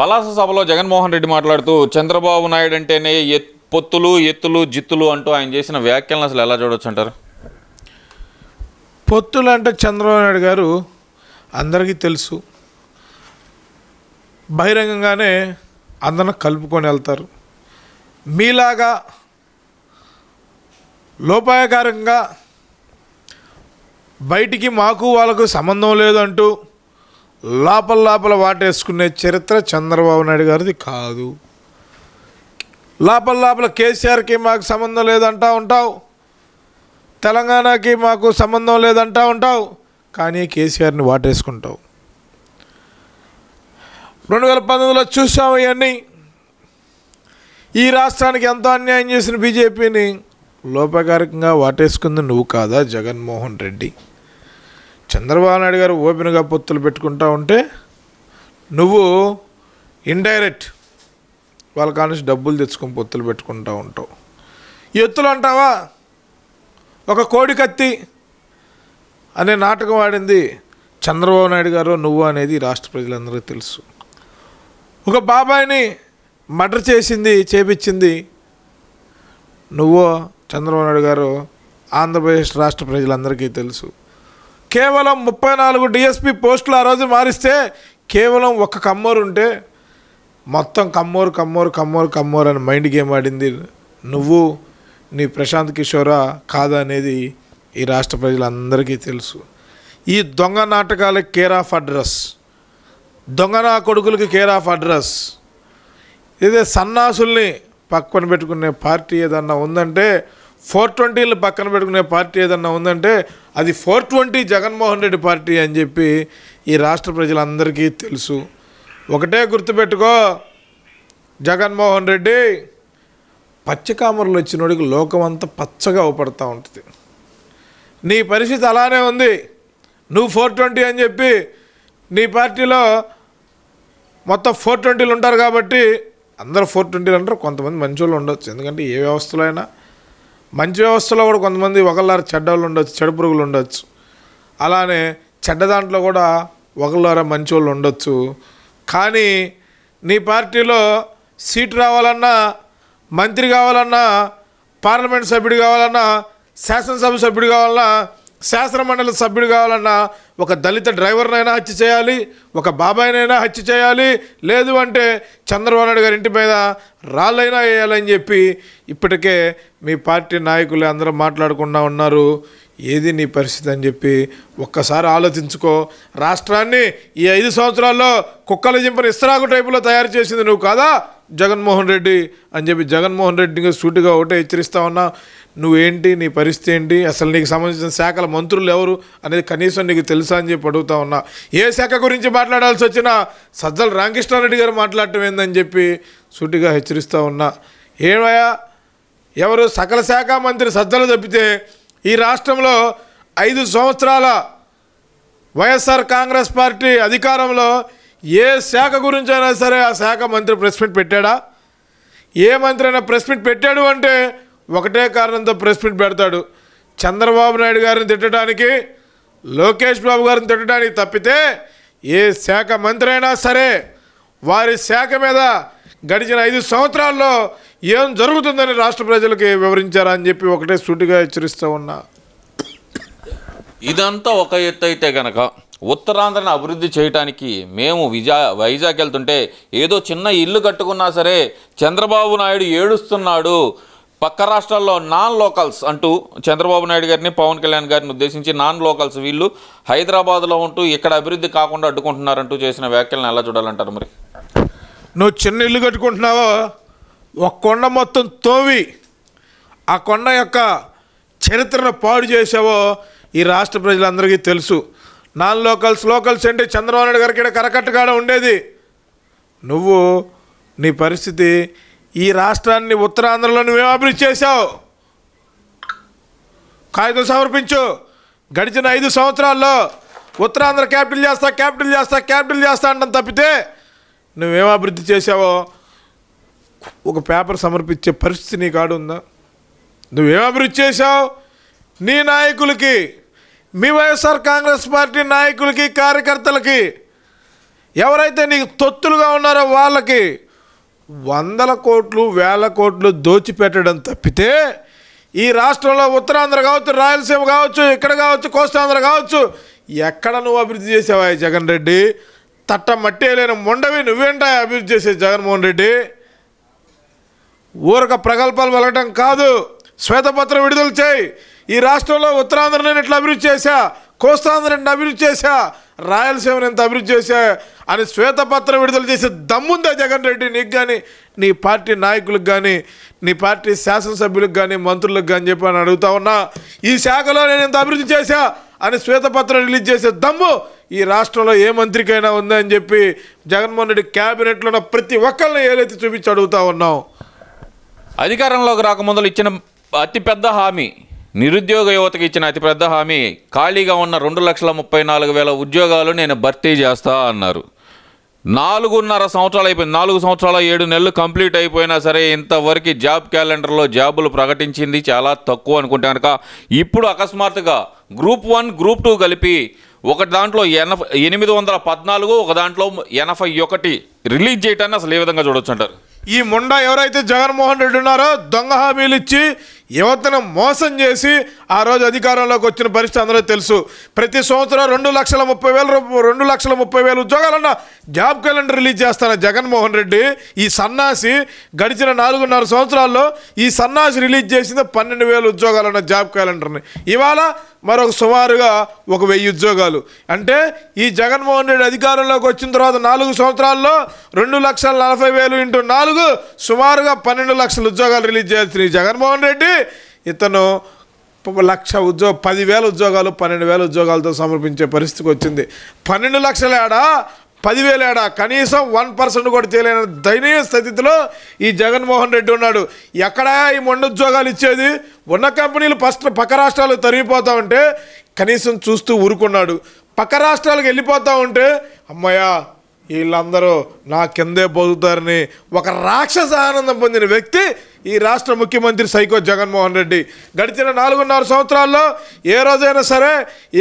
పలాస సభలో జగన్మోహన్ రెడ్డి మాట్లాడుతూ చంద్రబాబు నాయుడు అంటేనే ఎత్ పొత్తులు ఎత్తులు జిత్తులు అంటూ ఆయన చేసిన వ్యాఖ్యలను అసలు ఎలా చూడొచ్చు అంటారు? పొత్తులు అంటే చంద్రబాబు నాయుడు గారు అందరికీ తెలుసు. బహిరంగంగానే అందరం కలుపుకొని వెళ్తారు. మీలాగా లోపాయకారంగా బయటికి మాకు వాళ్ళకు సంబంధం లేదంటూ లోపల లోపల వాటేసుకునే చరిత్ర చంద్రబాబు నాయుడు గారిది కాదు. లోపల లోపల కేసీఆర్కి మాకు సంబంధం లేదంటా ఉంటావు. తెలంగాణకి మాకు సంబంధం లేదంటా ఉంటావు. కానీ కేసీఆర్ని వాటేసుకుంటావు. రెండు వేల పంతొమ్మిదిలో చూసాము ఇవన్నీ. ఈ రాష్ట్రానికి ఎంతో అన్యాయం చేసిన బీజేపీని లోపకారికంగా వాటేసుకుంది నువ్వు కాదా జగన్మోహన్ రెడ్డి? చంద్రబాబు నాయుడు గారు ఓపెన్గా పొత్తులు పెట్టుకుంటా ఉంటే నువ్వు ఇండైరెక్ట్ వాళ్ళ కానుంచి డబ్బులు తెచ్చుకొని పొత్తులు పెట్టుకుంటా ఉంటావు. ఎత్తులు అంటావా? ఒక కోడి కత్తి అనే నాటకం ఆడింది చంద్రబాబు నాయుడు గారు నువ్వు అనేది రాష్ట్ర ప్రజలందరికీ తెలుసు. ఒక బాబాయిని మర్డర్ చేసింది చేపించింది నువ్వు చంద్రబాబు నాయుడు గారు ఆంధ్రప్రదేశ్ రాష్ట్ర ప్రజలందరికీ తెలుసు. కేవలం ముప్పై నాలుగు డిఎస్పి పోస్టులు ఆ రోజు మారిస్తే కేవలం ఒక కమ్మోరు ఉంటే మొత్తం కమ్మోరు కమ్మోరు కమ్మోరు కమ్మోరు అని మైండ్ గేమ్ ఆడింది. నువ్వు నీ ప్రశాంత్ కిషోరా కాదా అనేది ఈ రాష్ట్ర ప్రజలందరికీ తెలుసు. ఈ దొంగ నాటకాలకి కేర్ ఆఫ్ అడ్రస్ దొంగ నా కొడుకులకి కేర్ ఆఫ్ అడ్రస్ ఇదే సన్నాసుల్ని పక్కన పెట్టుకునే పార్టీ ఏదన్నా ఉందంటే ఫోర్ ట్వంటీలు పక్కన పెట్టుకునే పార్టీ ఏదన్నా ఉందంటే అది four twenty Jaganmohan Reddy party అని చెప్పి ఈ రాష్ట్ర ప్రజలందరికీ తెలుసు. ఒకటే గుర్తుపెట్టుకో జగన్మోహన్ రెడ్డి పచ్చకామరలు వచ్చినోడికి లోకం అంతా పచ్చగా అవపడుతూ ఉంటుంది. నీ పరిస్థితి అలానే ఉంది. నువ్వు ఫోర్ ట్వంటీ అని చెప్పి నీ పార్టీలో మొత్తం ఫోర్ ట్వంటీలు ఉంటారు కాబట్టి అందరూ ఫోర్ ట్వంటీలు అంటారు. కొంతమంది మంచి వాళ్ళు ఉండొచ్చు. ఎందుకంటే ఏ వ్యవస్థలో అయినా మంచి వ్యవస్థలో కూడా కొంతమంది ఒకళ్ళారు చెడ్డవాళ్ళు ఉండొచ్చు చెడు పురుగులు ఉండొచ్చు. అలానే చెడ్డ దాంట్లో కూడా ఒకళ్ళారా మంచి వాళ్ళు ఉండొచ్చు. కానీ నీ పార్టీలో సీటు రావాలన్నా మంత్రి కావాలన్నా పార్లమెంట్ సభ్యుడు కావాలన్నా శాసనసభ సభ్యుడు కావాలన్నా శాసనమండలి సభ్యుడు కావాలన్నా ఒక దళిత డ్రైవర్నైనా హత్య చేయాలి ఒక బాబాయినైనా హత్య చేయాలి లేదు అంటే చంద్రబాబు నాయుడు గారి ఇంటి మీద రాళ్ళైనా వేయాలని చెప్పి ఇప్పటికే మీ పార్టీ నాయకులు అందరూ మాట్లాడకుండా ఉన్నారు. ఏది నీ పరిస్థితి అని చెప్పి ఒక్కసారి ఆలోచించుకో. రాష్ట్రాన్ని ఈ ఐదు సంవత్సరాల్లో కుక్కల జింపని ఇస్తరాకు టైపులో తయారు చేసింది నువ్వు కాదా? జగన్మోహన్ రెడ్డి అని చెప్పి జగన్మోహన్ రెడ్డికి సూటిగా ఒకటే హెచ్చరిస్తా ఉన్నా నువ్వేంటి నీ పరిస్థితి ఏంటి? అసలు నీకు సంబంధించిన శాఖల మంత్రులు ఎవరు? అనేది కనీసం నీకు తెలుసా అని చెప్పి అడుగుతా ఉన్నా. ఏ శాఖ గురించి మాట్లాడాల్సి వచ్చినా సజ్జల రామకృష్ణారెడ్డి గారు మాట్లాడటం ఏందని చెప్పి సూటిగా హెచ్చరిస్తూ ఉన్నా. ఏమయ్యా? ఎవరు? సకల శాఖ మంత్రి సజ్జలు తప్పితే ఈ రాష్ట్రంలో ఐదు సంవత్సరాల వైఎస్ఆర్ కాంగ్రెస్ పార్టీ అధికారంలో ఏ శాఖ గురించి అయినా సరే ఆ శాఖ మంత్రి ప్రెస్ మీట్ పెట్టాడా? ఏ మంత్రి అయినా ప్రెస్ మీట్ పెట్టాడు అంటే ఒకటే కారణంతో ప్రెస్ మీట్ పెడతాడు. చంద్రబాబు నాయుడు గారిని తిట్టడానికి లోకేష్ బాబు గారిని తిట్టడానికి తప్పితే ఏ శాఖ మంత్రి అయినా సరే వారి శాఖ మీద గడిచిన ఐదు సంవత్సరాల్లో ఏం జరుగుతుందని రాష్ట్ర ప్రజలకి వివరించారా అని చెప్పి ఒకటే సూటిగా హెచ్చరిస్తూ ఉన్నా. ఇదంతా ఒక ఎత్తు అయితే గనక ఉత్తరాంధ్రను అభివృద్ధి చేయడానికి మేము విజా వైజాగ్ వెళ్తుంటే ఏదో చిన్న ఇల్లు కట్టుకున్నా సరే చంద్రబాబు నాయుడు ఏడుస్తున్నాడు. పక్క రాష్ట్రాల్లో నాన్ లోకల్స్ అంటూ చంద్రబాబు నాయుడు గారిని పవన్ కళ్యాణ్ గారిని ఉద్దేశించి నాన్ లోకల్స్ వీళ్ళు హైదరాబాద్లో ఉంటూ ఇక్కడ అభివృద్ధి కాకుండా అడ్డుకుంటున్నారంటూ చేసిన వ్యాఖ్యలను ఎలా చూడాలంటారు మరి? నువ్వు చిన్న ఇల్లు కట్టుకుంటున్నావో? ఒక కొండ మొత్తం తోవి ఆ కొండ యొక్క చరిత్రను పాడు చేసావో ఈ రాష్ట్ర ప్రజలందరికీ తెలుసు. నాన్ లోకల్స్ లోకల్స్ అంటే చంద్రబాబు నాయుడు గారికి ఇక్కడ కరకట్టుగానే ఉండేది. నువ్వు నీ పరిస్థితి ఈ రాష్ట్రాన్ని ఉత్తరాంధ్రలో నువ్వేం అభివృద్ధి చేశావు? కాగితం సమర్పించు. గడిచిన ఐదు సంవత్సరాల్లో ఉత్తరాంధ్ర క్యాపిటల్ చేస్తా క్యాపిటల్ చేస్తా క్యాపిటల్ చేస్తా అంటాం తప్పితే నువ్వేం అభివృద్ధి చేసావో ఒక పేపర్ సమర్పించే పరిస్థితి నీ కాడు ఉందా నువ్వేం అభివృద్ధి చేశావు? నీ నాయకులకి మీ వైఎస్ఆర్ కాంగ్రెస్ పార్టీ నాయకులకి కార్యకర్తలకి ఎవరైతే నీకు తొత్తులుగా ఉన్నారో వాళ్ళకి వందల కోట్లు వేల కోట్లు దోచిపెట్టడం తప్పితే ఈ రాష్ట్రంలో ఉత్తరాంధ్ర కావచ్చు రాయలసీమ కావచ్చు ఇక్కడ కావచ్చు కోస్తాంధ్ర కావచ్చు ఎక్కడ నువ్వు అభివృద్ధి చేసావా జగన్ రెడ్డి? తట్ట మట్టి లేని మొండవి నువ్వేంటా అభివృద్ధి చేసే జగన్మోహన్ రెడ్డి? ఊరక ప్రగల్భాలు వెళ్ళటం కాదు. శ్వేతపత్రం విడుదల చేయి. ఈ రాష్ట్రంలో ఉత్తరాంధ్ర ఎట్లా అభివృద్ధి చేశా? కోస్తాంధ్రని అభివృద్ధి చేశా? రాయలసీమను ఎంత అభివృద్ధి చేశా? అని శ్వేతపత్రం విడుదల చేసే దమ్ముందా జగన్ రెడ్డి? నీకు కానీ నీ పార్టీ నాయకులకు కానీ నీ పార్టీ శాసనసభ్యులకు కానీ మంత్రులకు కానీ చెప్పి అని అడుగుతా ఉన్నా ఈ శాఖలో నేను ఎంత అభివృద్ధి చేశా? అని శ్వేతపత్రం రిలీజ్ చేసే దమ్ము ఈ రాష్ట్రంలో ఏ మంత్రికైనా ఉందని చెప్పి జగన్మోహన్ రెడ్డి క్యాబినెట్లో ఉన్న ప్రతి ఒక్కరిని ఏలైతే చూపించి అడుగుతా ఉన్నాం. అధికారంలోకి రాకముందు ఇచ్చిన అతిపెద్ద హామీ నిరుద్యోగ యువతకి ఇచ్చిన అతిపెద్ద హామీ ఖాళీగా ఉన్న రెండు లక్షల ముప్పై నాలుగు వేల ఉద్యోగాలు నేను భర్తీ చేస్తా అన్నారు. నాలుగున్నర సంవత్సరాలు అయిపోయింది. నాలుగు సంవత్సరాల ఏడు నెలలు కంప్లీట్ అయిపోయినా సరే ఇంతవరకు జాబ్ క్యాలెండర్లో జాబులు ప్రకటించింది చాలా తక్కువ అనుకుంటే కనుక ఇప్పుడు అకస్మాత్తుగా గ్రూప్ వన్ గ్రూప్ టూ కలిపి ఒక దాంట్లో ఎనభై ఎనిమిది వందల పద్నాలుగు ఒక దాంట్లో ఎనభై ఒకటి రిలీజ్ చేయటాన్ని అసలు ఏ విధంగా చూడొచ్చు అంటారు? ఈ ముండా ఎవరైతే జగన్మోహన్ రెడ్డి ఉన్నారో దొంగ హామీలు ఇచ్చి యువతను మోసం చేసి ఆ రోజు అధికారంలోకి వచ్చిన పరిస్థితి అందరూ తెలుసు. ప్రతి సంవత్సరం రెండు లక్షల ముప్పై వేల రెండు లక్షల ముప్పై వేల ఉద్యోగాలన్న జాబ్ క్యాలెండర్ రిలీజ్ చేస్తాను జగన్మోహన్ రెడ్డి. ఈ సన్నాసి గడిచిన నాలుగున్నర సంవత్సరాల్లో ఈ సన్నాసి రిలీజ్ చేసింది పన్నెండు వేల ఉద్యోగాలన్న జాబ్ క్యాలెండర్ని. ఇవాళ మరొక సుమారుగా ఒక వెయ్యి ఉద్యోగాలు. అంటే ఈ జగన్మోహన్ రెడ్డి అధికారంలోకి వచ్చిన తర్వాత నాలుగు సంవత్సరాల్లో రెండు లక్షల నలభై వేలు ఇంటూ నాలుగు సుమారుగా పన్నెండు లక్షల ఉద్యోగాలు రిలీజ్ చేయాల్సిన జగన్మోహన్ రెడ్డి. ఇతను లక్ష ఉద్యోగ పదివేల ఉద్యోగాలు పన్నెండు వేల ఉద్యోగాలతో సమర్పించే పరిస్థితికి వచ్చింది. పన్నెండు లక్షల ఏడా? పదివేల ఏడా? కనీసం వన్ పర్సెంట్ కూడా చేయలేని దయనీయ స్థితిలో ఈ జగన్మోహన్ రెడ్డి ఉన్నాడు. ఎక్కడా ఈ మొండుద్యోగాలు ఇచ్చేది? ఉన్న కంపెనీలు ఫస్ట్ పక్క రాష్ట్రాలు తరిగిపోతా ఉంటే కనీసం చూస్తూ ఊరుకున్నాడు. పక్క రాష్ట్రాలకు వెళ్ళిపోతా ఉంటే అమ్మయ్యా వీళ్ళందరూ నా కిందే బతుకుతారని ఒక రాక్షస ఆనందం పొందిన వ్యక్తి ఈ రాష్ట్ర ముఖ్యమంత్రి సైకో జగన్మోహన్ రెడ్డి. గడిచిన నాలుగున్నర సంవత్సరాల్లో ఏ రోజైనా సరే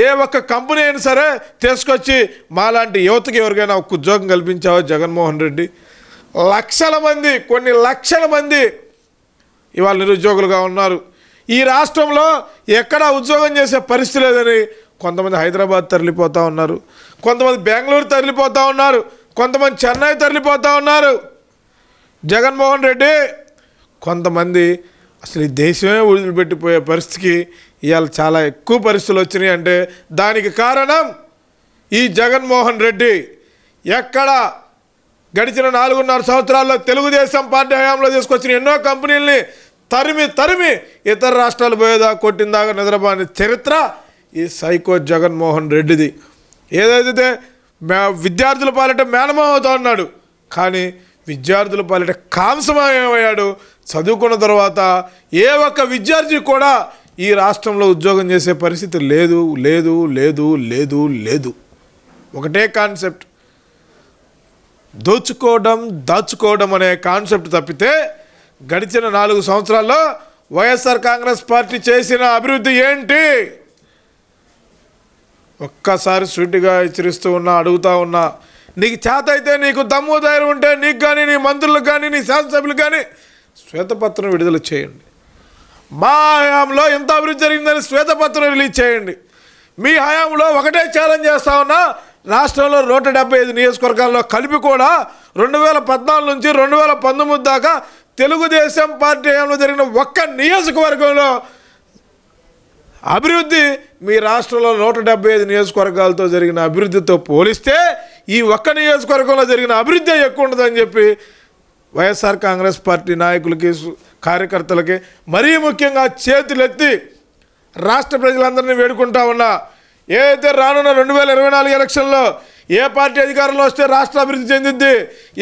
ఏ ఒక్క కంపెనీ అయినా సరే తీసుకొచ్చి మాలాంటి యువతకి ఎవరికైనా ఒక ఉద్యోగం కల్పించావో జగన్మోహన్ రెడ్డి? లక్షల మంది కొన్ని లక్షల మంది ఇవాళ నిరుద్యోగులుగా ఉన్నారు. ఈ రాష్ట్రంలో ఎక్కడా ఉద్యోగం చేసే పరిస్థితి లేదని కొంతమంది హైదరాబాద్ తరలిపోతూ ఉన్నారు. కొంతమంది బెంగళూరు తరలిపోతూ ఉన్నారు. కొంతమంది చెన్నై తరలిపోతూ ఉన్నారు. జగన్మోహన్ రెడ్డి కొంతమంది అసలు ఈ దేశమే వదిలిపెట్టిపోయే పరిస్థితికి ఇవాళ చాలా ఎక్కువ పరిస్థితులు వచ్చినాయి. అంటే దానికి కారణం ఈ జగన్మోహన్ రెడ్డి. ఎక్కడ గడిచిన నాలుగున్నర సంవత్సరాల్లో తెలుగుదేశం పార్టీ హయాంలో తీసుకొచ్చిన ఎన్నో కంపెనీల్ని తరిమి తరిమి ఇతర రాష్ట్రాలు పోయేదా కొట్టిందాగా నిద్రపోని చరిత్ర ఈ సైకో జగన్మోహన్ రెడ్డిది. ఏదైతే మే- విద్యార్థుల పాలిట మేనమామతో ఉన్నాడు. కానీ విద్యార్థుల పాలిట కాంసమయమయ్యాడు. చదువుకున్న తర్వాత ఏ ఒక్క విద్యార్థి కూడా ఈ రాష్ట్రంలో ఉద్యోగం చేసే పరిస్థితి లేదు లేదు లేదు లేదు లేదు. ఒకటే కాన్సెప్ట్. దోచుకోవడం దాచుకోవడం అనే కాన్సెప్ట్ తప్పితే గడిచిన నాలుగు సంవత్సరాల్లో వైఎస్ఆర్ కాంగ్రెస్ పార్టీ చేసిన అభివృద్ధి ఏంటి? ఒక్కసారి స్వీట్గా హెచ్చరిస్తూ ఉన్నా అడుగుతా ఉన్నా నీకు చేత అయితే నీకు దమ్ము ధైర్యం ఉంటే నీకు కానీ నీ మంత్రులకు కానీ నీ శాసనసభ్యులకు కానీ శ్వేతపత్రం విడుదల చేయండి. మా హయాంలో ఎంత అభివృద్ధి జరిగిందని శ్వేతపత్రం రిలీజ్ చేయండి. మీ హయాంలో ఒకటే ఛాలెంజ్ చేస్తా ఉన్నా రాష్ట్రంలో నూట డెబ్బై ఐదు నియోజకవర్గాల్లో కలిపి కూడా రెండు వేల పద్నాలుగు నుంచి రెండు వేల పంతొమ్మిది దాకా తెలుగుదేశం పార్టీ హయాంలో జరిగిన ఒక్క నియోజకవర్గంలో అభివృద్ధి మీ రాష్ట్రంలో నూట డెబ్బై ఐదు నియోజకవర్గాలతో జరిగిన అభివృద్ధితో పోలిస్తే ఈ ఒక్క నియోజకవర్గంలో జరిగిన అభివృద్ధి ఎక్కువ ఉండదని చెప్పి వైఎస్ఆర్ కాంగ్రెస్ పార్టీ నాయకులకి కార్యకర్తలకి మరీ ముఖ్యంగా చేతులెత్తి రాష్ట్ర ప్రజలందరినీ వేడుకుంటా ఉన్నా. ఏదైతే రానున్న రెండు వేల ఇరవై నాలుగు ఎలక్షన్లో ఏ పార్టీ అధికారంలో వస్తే రాష్ట్ర అభివృద్ధి చెందిద్ది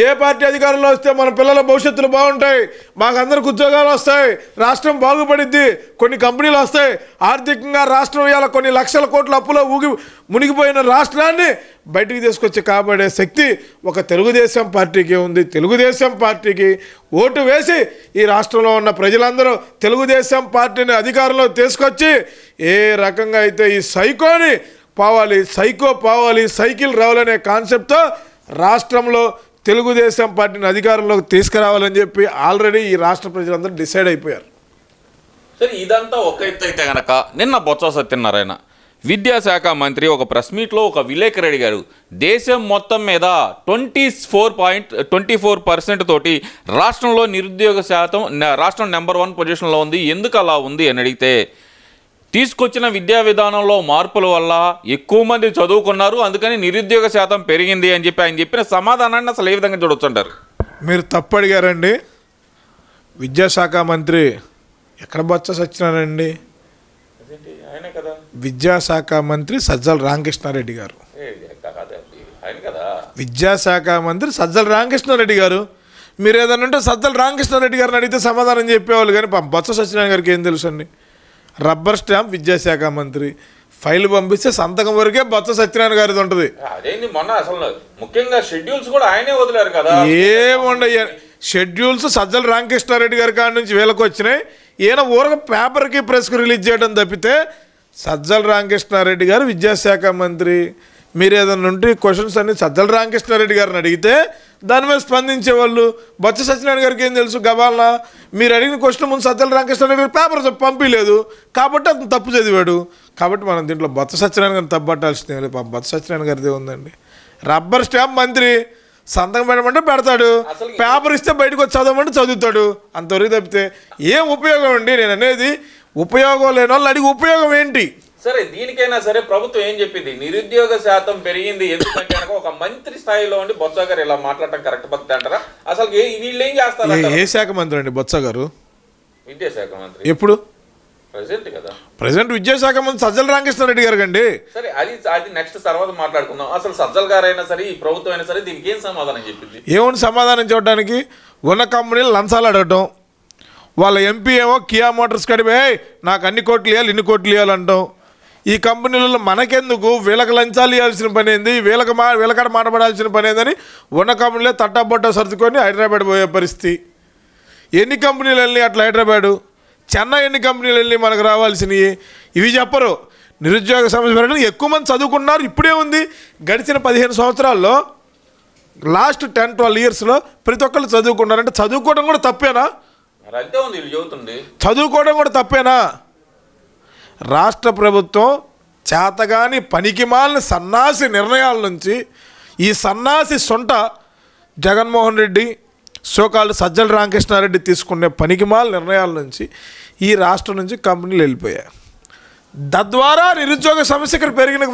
ఏ పార్టీ అధికారంలో వస్తే మన పిల్లల భవిష్యత్తులు బాగుంటాయి మాకందరికి ఉద్యోగాలు వస్తాయి రాష్ట్రం బాగుపడిద్ది కొన్ని కంపెనీలు వస్తాయి ఆర్థికంగా రాష్ట్రం ఇవాళ కొన్ని లక్షల కోట్ల అప్పులో ఊగి మునిగిపోయిన రాష్ట్రాన్ని బయటికి తీసుకొచ్చి కాపాడే శక్తి ఒక తెలుగుదేశం పార్టీకి ఉంది. తెలుగుదేశం పార్టీకి ఓటు వేసి ఈ రాష్ట్రంలో ఉన్న ప్రజలందరూ తెలుగుదేశం పార్టీని అధికారంలో తీసుకొచ్చి ఏ రకంగా అయితే ఈ సైకోని పోవాలి సైకో పోవాలి సైకిల్ రావాలనే కాన్సెప్ట్తో రాష్ట్రంలో తెలుగుదేశం పార్టీని అధికారంలోకి తీసుకురావాలని చెప్పి ఆల్రెడీ ఈ రాష్ట్ర ప్రజలందరూ డిసైడ్ అయిపోయారు. సరే ఇదంతా ఒక ఎత్తు అయితే కనుక నిన్న బొత్స సత్యనారాయణ విద్యాశాఖ మంత్రి ఒక ప్రెస్ మీట్లో ఒక విలేకరు అడిగారు దేశం మొత్తం మీద twenty four point twenty four percent తోటి రాష్ట్రంలో నిరుద్యోగ శాతం రాష్ట్రం నెంబర్ వన్ పొజిషన్లో ఉంది ఎందుకు అలా ఉంది అని అడిగితే తీసుకొచ్చిన విద్యా విధానంలో మార్పుల వల్ల ఎక్కువ మంది చదువుకున్నారు అందుకని నిరుద్యోగ శాతం పెరిగింది అని చెప్పి ఆయన చెప్పిన సమాధానాన్ని అసలు ఏ విధంగా చూడొచ్చుంటారు? మీరు తప్పు అడిగారండి విద్యాశాఖ మంత్రి ఎక్కడ బొత్స ఆయన కదా. విద్యాశాఖ మంత్రి సజ్జల రామకృష్ణారెడ్డి గారు. విద్యాశాఖ మంత్రి సజ్జల రామకృష్ణారెడ్డి గారు. మీరు ఏదైనా ఉంటే సజ్జల రామకృష్ణారెడ్డి గారిని అడిగితే సమాధానం చెప్పేవాళ్ళు కానీ బొత్స సత్యనారాయణ గారికి ఏం తెలుసు అండి రబ్బర్ స్టాంప్ విద్యాశాఖ మంత్రి. ఫైల్ పంపిస్తే సంతకం వరకే బొత్స సత్యనారాయణ గారిది ఉంటుంది. అదేంది మొన్న అసలు ముఖ్యంగా షెడ్యూల్స్ కూడా ఆయనే వదిలేరు కదా. ఏముండయ్య షెడ్యూల్స్ సజ్జల రామకృష్ణారెడ్డి గారి కాడ నుంచి వీళ్ళకి వచ్చినాయి. ఈయన ఊరక పేపర్కి ప్రెస్కి రిలీజ్ చేయడం తప్పితే సజ్జల రామకృష్ణారెడ్డి గారు విద్యాశాఖ మంత్రి. మీరు ఏదైనా ఉంటే క్వశ్చన్స్ అన్ని సజ్జల రామకృష్ణారెడ్డి గారిని అడిగితే దాని మీద స్పందించే వాళ్ళు బొత్స సత్యనారాయణ గారికి ఏం తెలుసు? గబాలనా మీరు అడిగిన క్వశ్చన్ ముందు సజ్జల రామకృష్ణారెడ్డి గారు పేపర్ పంపించలేదు కాబట్టి అతను తప్పు చదివాడు. కాబట్టి మనం దీంట్లో బొత్స సత్యనారాయణ గారిని తప్పు పట్టాల్సిందే లేదు బొత్స సత్యనారాయణ గారిదే ఉందండి. రబ్బర్ స్టాంప్ మంత్రి సంతకం పెట్టమంటే పెడతాడు. పేపర్ ఇస్తే బయటకు వచ్చి చదవమంటే చదువుతాడు. అంతవరకు తప్పితే ఏం ఉపయోగం అండి? నేను అనేది ఉపయోగం లేని వాళ్ళు అడిగి ఉపయోగం ఏంటి? సరే దీనికైనా సరే ప్రభుత్వం ఏం చెప్పింది? నిరుద్యోగ శాతం పెరిగింది. ఎందుకంటే కనుక ఒక మంత్రి స్థాయిలో ఉండి బొత్స గారు ఇలా మాట్లాడటం కరెక్ట్ పద్ధతి అంటారా? అసలు ఏ- వీళ్ళు ఏం చేస్తారు ఏ- శాఖ మంత్రి అండి బొత్స గారు? విద్యాశాఖ మంత్రి. ఎప్పుడు? ప్రెసిడెంట్ కదా. ప్రజెంట్ విద్యాశాఖ మంత్రి సజ్జల రామకృష్ణారెడ్డి గారు అండి సరే అది అది నెక్స్ట్ తర్వాత మాట్లాడుకుందాం. అసలు సజ్జల్ గారు అయినా సరే ఈ ప్రభుత్వం అయినా సరే దీనికి ఏం సమాధానం చెప్పింది? ఏముంది సమాధానం చెప్పడానికి? ఉన్న కంపెనీలు లంచాలు అడగటం. వాళ్ళ ఎంపీ ఏమో కియా మోటార్స్ కడిపే నాకు అన్ని కోట్లు ఇవ్వాలి ఇన్ని కోట్లు ఇవ్వాలంటాం ఈ కంపెనీలలో మనకెందుకు? వీళ్ళకి లంచాలు ఇవ్వాల్సిన పని ఏంది? వీళ్ళకి మా వీళ్ళకాడ మాటపడాల్సిన పని ఏందని ఉన్న కంపెనీలే తట్టబొట్ట సర్దుకొని హైదరాబాద్ పోయే పరిస్థితి. ఎన్ని కంపెనీలు వెళ్ళి అట్లా హైదరాబాదు? చెన్నై ఎన్ని కంపెనీలు వెళ్ళి మనకు రావాల్సినవి? ఇవి చెప్పరు. నిరుద్యోగ సమస్య ఎక్కువ మంది చదువుకున్నారు ఇప్పుడే ఉంది. గడిచిన పదిహేను సంవత్సరాల్లో లాస్ట్ టెన్ ట్వెల్వ్ ఇయర్స్లో ప్రతి ఒక్కళ్ళు చదువుకున్నారంటే చదువుకోవడం కూడా తప్పేనా? చదువుకోవడం కూడా తప్పేనా? రాష్ట్ర ప్రభుత్వం చేతగాని పనికిమాలిన సన్నాసి నిర్ణయాల నుంచి ఈ సన్నాసి సొంట జగన్మోహన్ రెడ్డి సోకాళ్ళు సజ్జల రామకృష్ణారెడ్డి తీసుకునే పనికిమాల నిర్ణయాల నుంచి ఈ రాష్ట్రం నుంచి కంపెనీలు వెళ్ళిపోయాయి. తద్వారా నిరుద్యోగ సమస్య ఇక్కడ పెరిగిన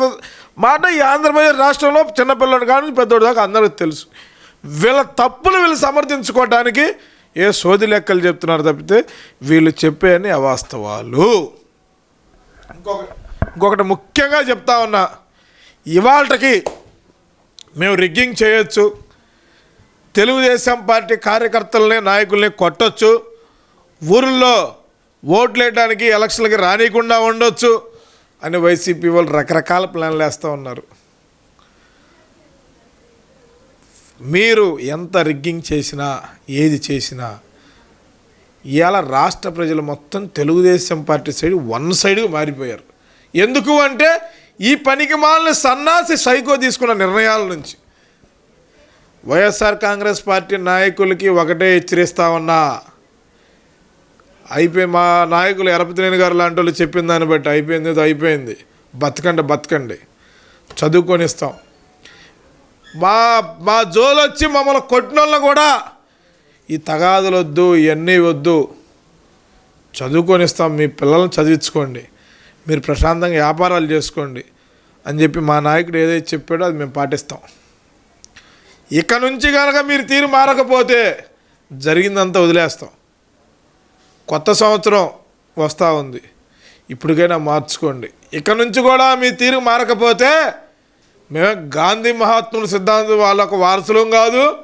మాట ఈ ఆంధ్రప్రదేశ్ రాష్ట్రంలో చిన్నపిల్లడు కానీ పెద్దోడు దాకా అందరికీ తెలుసు. వీళ్ళ తప్పులు వీళ్ళు సమర్థించుకోవడానికి ఏ సోది లెక్కలు చెప్తున్నారు తప్పితే వీళ్ళు చెప్పే అని అవాస్తవాలు. ఇంకొక ఇంకొకటి ముఖ్యంగా చెప్తా ఉన్నా ఇవాళకి మేము రిగ్గింగ్ చేయొచ్చు. తెలుగుదేశం పార్టీ కార్యకర్తలని నాయకుల్ని కొట్టొచ్చు. ఊరిలో ఓట్లు వేయడానికి ఎలక్షన్లకి రానియకుండా ఉండొచ్చు అని వైసీపీ వాళ్ళు రకరకాల ప్లాన్లు వేస్తూ ఉన్నారు. మీరు ఎంత రిగ్గింగ్ చేసినా ఏది చేసినా ఇవాళ రాష్ట్ర ప్రజలు మొత్తం తెలుగుదేశం పార్టీ సైడ్ వన్ సైడ్గా మారిపోయారు. ఎందుకు అంటే ఈ పనికి మాలిన సన్నాసి సైకో తీసుకున్న నిర్ణయాల నుంచి. వైఎస్ఆర్ కాంగ్రెస్ పార్టీ నాయకులకి ఒకటే హెచ్చరిస్తా ఉన్నా. అయిపోయి మా నాయకులు ఎరపతినేని గారు లాంటి వాళ్ళు చెప్పిన దాన్ని బట్టి అయిపోయింది అయిపోయింది. బతకండి బతకండి. చదువుకొని ఇస్తాం. మా మా జోలు వచ్చి మమ్మల్ని కొట్టిన వాళ్ళని కూడా ఈ తగాదులు వద్దు ఇవన్నీ వద్దు. చదువుకొని ఇస్తాం మీ పిల్లల్ని చదివించుకోండి. మీరు ప్రశాంతంగా వ్యాపారాలు చేసుకోండి అని చెప్పి మా నాయకుడు ఏదైతే చెప్పాడో అది మేము పాటిస్తాం. ఇక నుంచి కనుక మీరు తీరు మారకపోతే జరిగిందంతా వదిలేస్తాం. కొత్త సంవత్సరం వస్తూ ఉంది. ఇప్పటికైనా మార్చుకోండి. ఇక నుంచి కూడా మీ తీరు మారకపోతే మేము గాంధీ మహాత్ముల సిద్ధాంతం వాళ్ళకు వారసులం కాదు.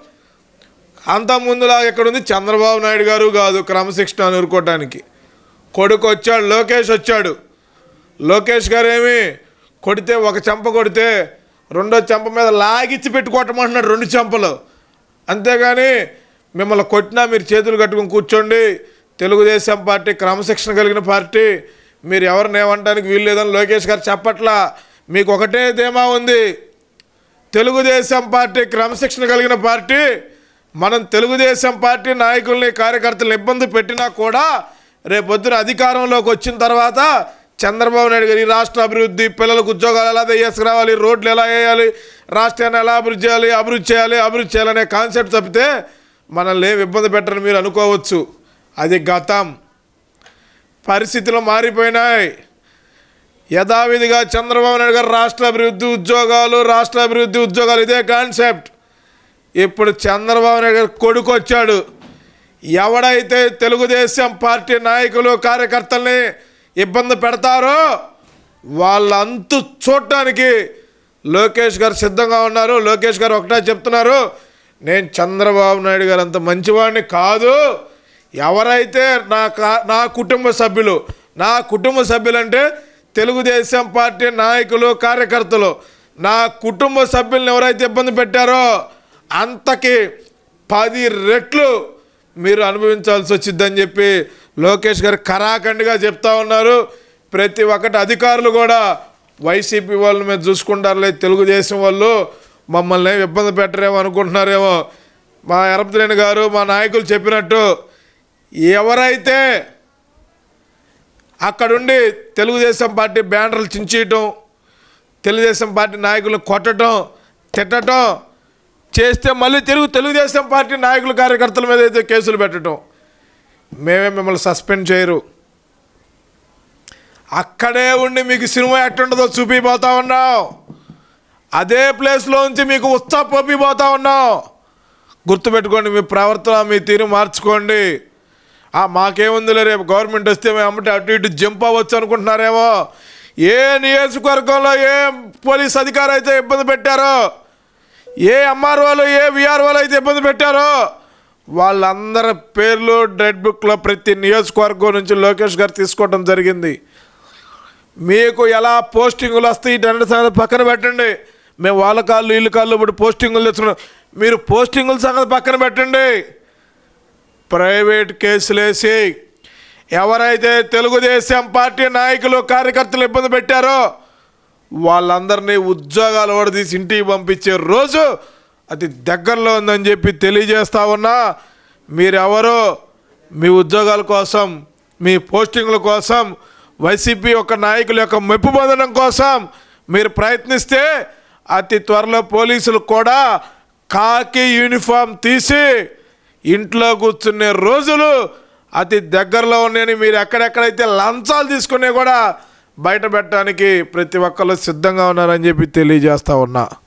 అంత ముందులాగా ఎక్కడుంది? చంద్రబాబు నాయుడు గారు కాదు క్రమశిక్షణ నూరుకోవటానికి. కొడుకు వచ్చాడు లోకేష్ వచ్చాడు. లోకేష్ గారు ఏమి కొడితే ఒక చెంప కొడితే రెండో చెంప మీద లాగిచ్చి పెట్టుకోవటమంటున్నాడు రెండు చెంపలు. అంతేగాని మిమ్మల్ని కొట్టినా మీరు చేతులు కట్టుకుని కూర్చోండి. తెలుగుదేశం పార్టీ క్రమశిక్షణ కలిగిన పార్టీ. మీరు ఎవరిని ఏమంటానికి వీలు లేదని లోకేష్ గారు చెప్పట్లా. మీకు ఒకటే ధీమా ఉంది. తెలుగుదేశం పార్టీ క్రమశిక్షణ కలిగిన పార్టీ. మనం తెలుగుదేశం పార్టీ నాయకుల్ని కార్యకర్తలను ఇబ్బంది పెట్టినా కూడా రేపొద్దున అధికారంలోకి వచ్చిన తర్వాత చంద్రబాబు నాయుడు గారు ఈ రాష్ట్ర అభివృద్ధి పిల్లలకు ఉద్యోగాలు ఎలా తీసుకురావాలి రోడ్లు ఎలా వేయాలి రాష్ట్రాన్ని ఎలా అభివృద్ధి చేయాలి అభివృద్ధి చేయాలి అభివృద్ధి చేయాలనే కాన్సెప్ట్ తప్పితే మనల్ని ఏమి ఇబ్బంది పెట్టరని మీరు అనుకోవచ్చు. అది గతం. పరిస్థితులు మారిపోయినాయి. యథావిధిగా చంద్రబాబు నాయుడు గారు రాష్ట్ర అభివృద్ధి ఉద్యోగాలు రాష్ట్ర అభివృద్ధి ఉద్యోగాలు ఇదే కాన్సెప్ట్. ఇప్పుడు చంద్రబాబు నాయుడు గారు కొడుకు వచ్చాడు ఎవడైతే తెలుగుదేశం పార్టీ నాయకులు కార్యకర్తల్ని ఇబ్బంది పెడతారో వాళ్ళ అంతు చూడటానికి లోకేష్ గారు సిద్ధంగా ఉన్నారు. లోకేష్ గారు ఒకటే చెప్తున్నారు నేను చంద్రబాబు నాయుడు గారు అంత మంచివాడిని కాదు. ఎవరైతే నా కా- నా కుటుంబ సభ్యులు నా కుటుంబ సభ్యులంటే తెలుగుదేశం పార్టీ నాయకులు కార్యకర్తలు నా కుటుంబ సభ్యులను ఎవరైతే ఇబ్బంది పెట్టారో అంతకి పది రెట్లు మీరు అనుభవించాల్సి వచ్చిందని చెప్పి లోకేష్ గారు కరాఖండిగా చెప్తా ఉన్నారు. ప్రతి ఒక్కటి అధికారులు కూడా వైసీపీ వాళ్ళ మీద చూసుకుంటారులే తెలుగుదేశం వాళ్ళు మమ్మల్ని ఏం ఇబ్బంది పెట్టరేమో అనుకుంటున్నారేమో. మా ఎరపతిరేణి గారు మా నాయకులు చెప్పినట్టు ఎవరైతే అక్కడుండి తెలుగుదేశం పార్టీ బ్యానర్లు చించేయటం తెలుగుదేశం పార్టీ నాయకులు కొట్టడం తిట్టడం చేస్తే మళ్ళీ తెలుగు తెలుగుదేశం పార్టీ నాయకులు కార్యకర్తల మీద అయితే కేసులు పెట్టడం. మేమే మిమ్మల్ని సస్పెండ్ చేయరు. అక్కడే ఉండి మీకు సినిమా ఎట్టుండదో చూపిపోతా ఉన్నాం అదే ప్లేస్లో ఉంచి మీకు ఉత్సాహ పంపిపోతా ఉన్నాం గుర్తుపెట్టుకోండి మీ ప్రవర్తన మీ తీరు మార్చుకోండి. మాకేముందిలే రేపు గవర్నమెంట్ వస్తే మేము అమ్మటి అటు ఇటు జంప్ అవ్వచ్చు అనుకుంటున్నారేమో. ఏ నియోజకవర్గంలో ఏ పోలీస్ అధికారి అయితే ఇబ్బంది పెట్టారో ఏ ఎంఆర్ఓలు ఏ విఆర్ఓలు అయితే ఇబ్బంది పెట్టారో వాళ్ళందరి పేర్లు డెడ్ బుక్లో ప్రతి నియోజకవర్గం నుంచి లోకేష్ గారు తీసుకోవడం జరిగింది. మీకు ఎలా పోస్టింగులు వస్తాయి ఇటన్నిటి సంగతి పక్కన పెట్టండి. మేము వాళ్ళ కాళ్ళు వీళ్ళ కాళ్ళు ఇప్పుడు పోస్టింగులు తెచ్చుకున్నాం. మీరు పోస్టింగుల సంగతి పక్కన పెట్టండి. ప్రైవేట్ కేసులు వేసి ఎవరైతే తెలుగుదేశం పార్టీ నాయకులు కార్యకర్తలు ఇబ్బంది పెట్టారో వాళ్ళందరినీ ఉద్యోగాలు ఓడదీసి ఇంటికి పంపించే రోజు అది దగ్గరలో ఉందని చెప్పి తెలియజేస్తా ఉన్నా. మీరెవరో మీ ఉద్యోగాల కోసం మీ పోస్టింగ్ల కోసం వైసీపీ యొక్క నాయకుల యొక్క మెప్పు పొందడం కోసం మీరు ప్రయత్నిస్తే అతి త్వరలో పోలీసులు కూడా కాకి యూనిఫామ్ తీసి ఇంట్లో కూర్చునే రోజులు అతి దగ్గరలో ఉన్నాయని మీరు ఎక్కడెక్కడైతే లంచాలు తీసుకునే కూడా బయట పెట్టడానికి ప్రతి ఒక్కరు సిద్ధంగా ఉన్నారని చెప్పి తెలియజేస్తా ఉన్నా.